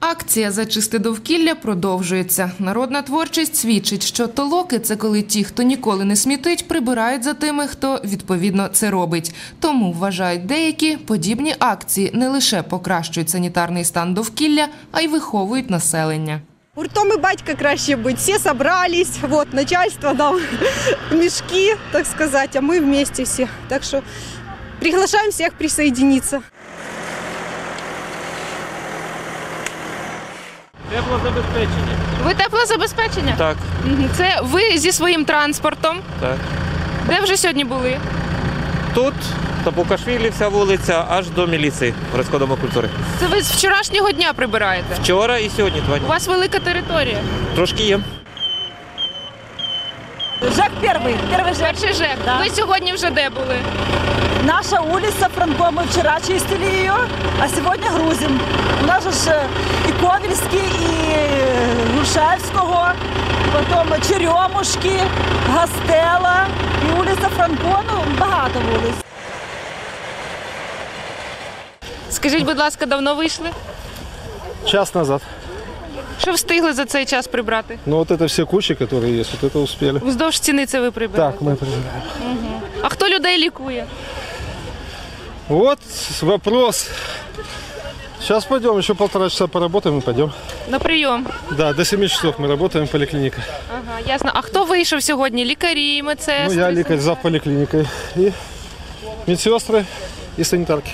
Акція «Зачисти довкілля продовжується. Народна творчість свідчить, що толоки це коли ті, хто ніколи не смітить, прибирають за тими, хто відповідно це робить. Тому вважають деякі подібні акції не лише покращують санітарний стан довкілля, а й виховують населення. Гуртом і батька краще бути. Всі собрались, вот, начальство дав мішки, так сказати, а ми вместе всі. Так що приглашаємо всіх присоединитися. Теплозабезпечення. Ви теплозабезпечення? Так, Мгм. Це ви зі своїм транспортом. так. Де вже сьогодні були? Тут та Топукашвілі вся вулиця аж до міліції городського дому культури. Це ви з вчорашнього дня прибираєте. Вчора і сьогодні два У дні. вас велика територія. Трошки є. ЖЭК первый, первый ЖЭК. Перший ЖЕК. Да. Ви сьогодні вже де були? Наша улица, Франко, мы вчера чистили ее, а сегодня грузим. У нас же ж и Ковельский, и Грушевского, потом Черемушки, Гастела, і улиця Франко, ну багато вулиць. Скажіть, будь ласка, давно вийшли? Час назад. Що встигли за цей час прибрати? Ну вот это все кучи, которые есть, вот это успели. Вздовж стіни це ви прибираєте? Так, мы прибираем. А хто людей лікує? Вот вопрос. Сейчас пойдем, еще полтора часа поработаем и пойдем. На прийом. Да, до 7 часов мы работаем в поликлинике. Ага, ясно. А хто вийшов сьогодні? Лікарі, медсестри? Ну, я лекарь зав поликлиникой. И медсестры и санитарки.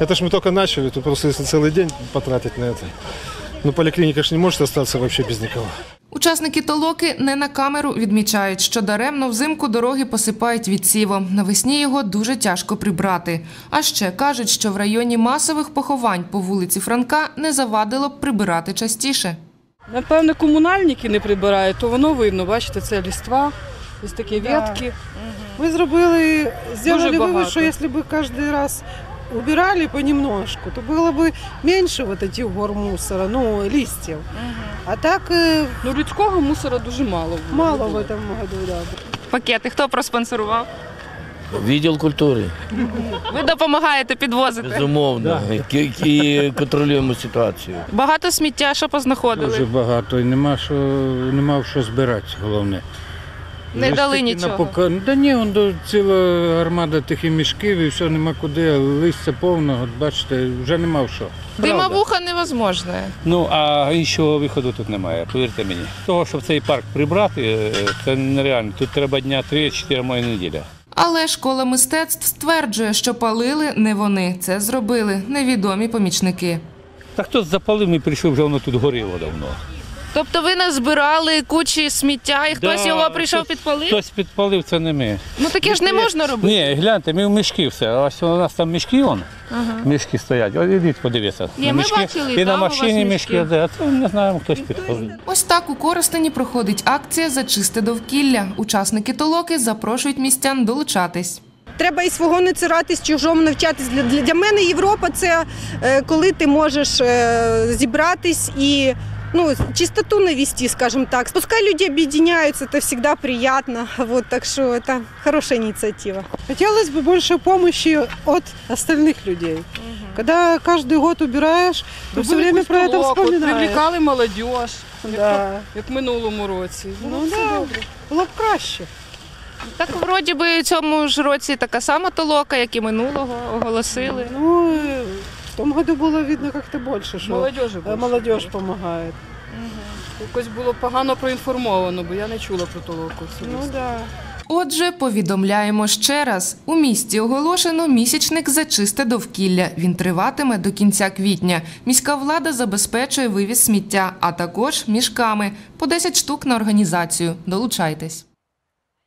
Это ж мы только начали, тут просто если целый день потратить на это. Ну, поликлиника ж не может остаться вообще без никого. Учасники толоки не на камеру відмічають, що даремно взимку дороги посипають відсівом. Навесні його дуже тяжко прибрати. А ще кажуть, що в районі масових поховань по вулиці Франка не завадило б прибирати частіше. Напевне, комунальники не прибирають, то воно видно. Бачите, це ліства, ось такі ветки. Мы зробили, сделали багато. вывод, что если бы каждый раз убирали понемножку, то было бы меньше вот этих гор мусора, ну, листьев. А так э, Ну, людського мусора дуже мало. було. мало в этом году, да. Пакети хто проспонсорував? Відділ культури, Ви допомагаєте підвозити. безумовно, і, і контролюємо ситуацію. Багато сміття, що познаходили. Дуже багато і нема що нема в що збирати, головне. Не дали нічого. На. Да ні, он ціла армада тих і мішків, і все нема куди, листя повно, от бачите, вже нема в що. Димовуха невозможна. Ну а іншого виходу тут немає, повірте мені. Того, щоб цей парк прибрати, е, це нереально. Тут треба дня 3-4 моє неділя. Але школа мистецтв стверджує, що палили не вони. Це зробили невідомі помічники. Та хтось запалив і прийшов, вже воно тут горіло давно. Тобто ви назбирали кучі сміття і хтось Да, його прийшов хтось- підпалив? Хтось підпалив, це не ми. Ну таке ж не можна робити. Ні, гляньте, ми в мішки все. Ось у нас там мішки вон. Мішки стоять. От ідіть, подивіться. Ні, На ми мішки. бачили, І там на у вас машині мішки. мішки, де, а це не знаємо, хтось підпалив. Ось так у Коростені проходить акція за чисте довкілля. Учасники толоки запрошують містян долучатись. Треба і свого не циратись, чужому навчатись. Для, для, для мене Європа це е, коли ти можеш е, зібратись і ну, чистоту навести, скажем так. Пускай люди объединяются, это всегда приятно. Вот, так что это хорошая инициатива. Хотелось бы больше помощи от остальных людей. Когда каждый год убираешь, то все Робили время про это кусток, от вспоминаешь. Привлікали молодь, Да. як в минулому році. Ну да, було б краще. Так вроді би цьому ж році така сама толока, як і минулого, оголосили. Ну, э, в том году было видно как-то больше, что Молодежі э, більше. молодежь помогает. Якось було погано проінформовано, бо я не чула про толоку. Ну да. Отже, повідомляємо ще раз: у місті оголошено місячник за чисте довкілля. Він триватиме до кінця квітня. Міська влада забезпечує вивіз сміття, а також мішками по 10 штук на організацію. Долучайтесь.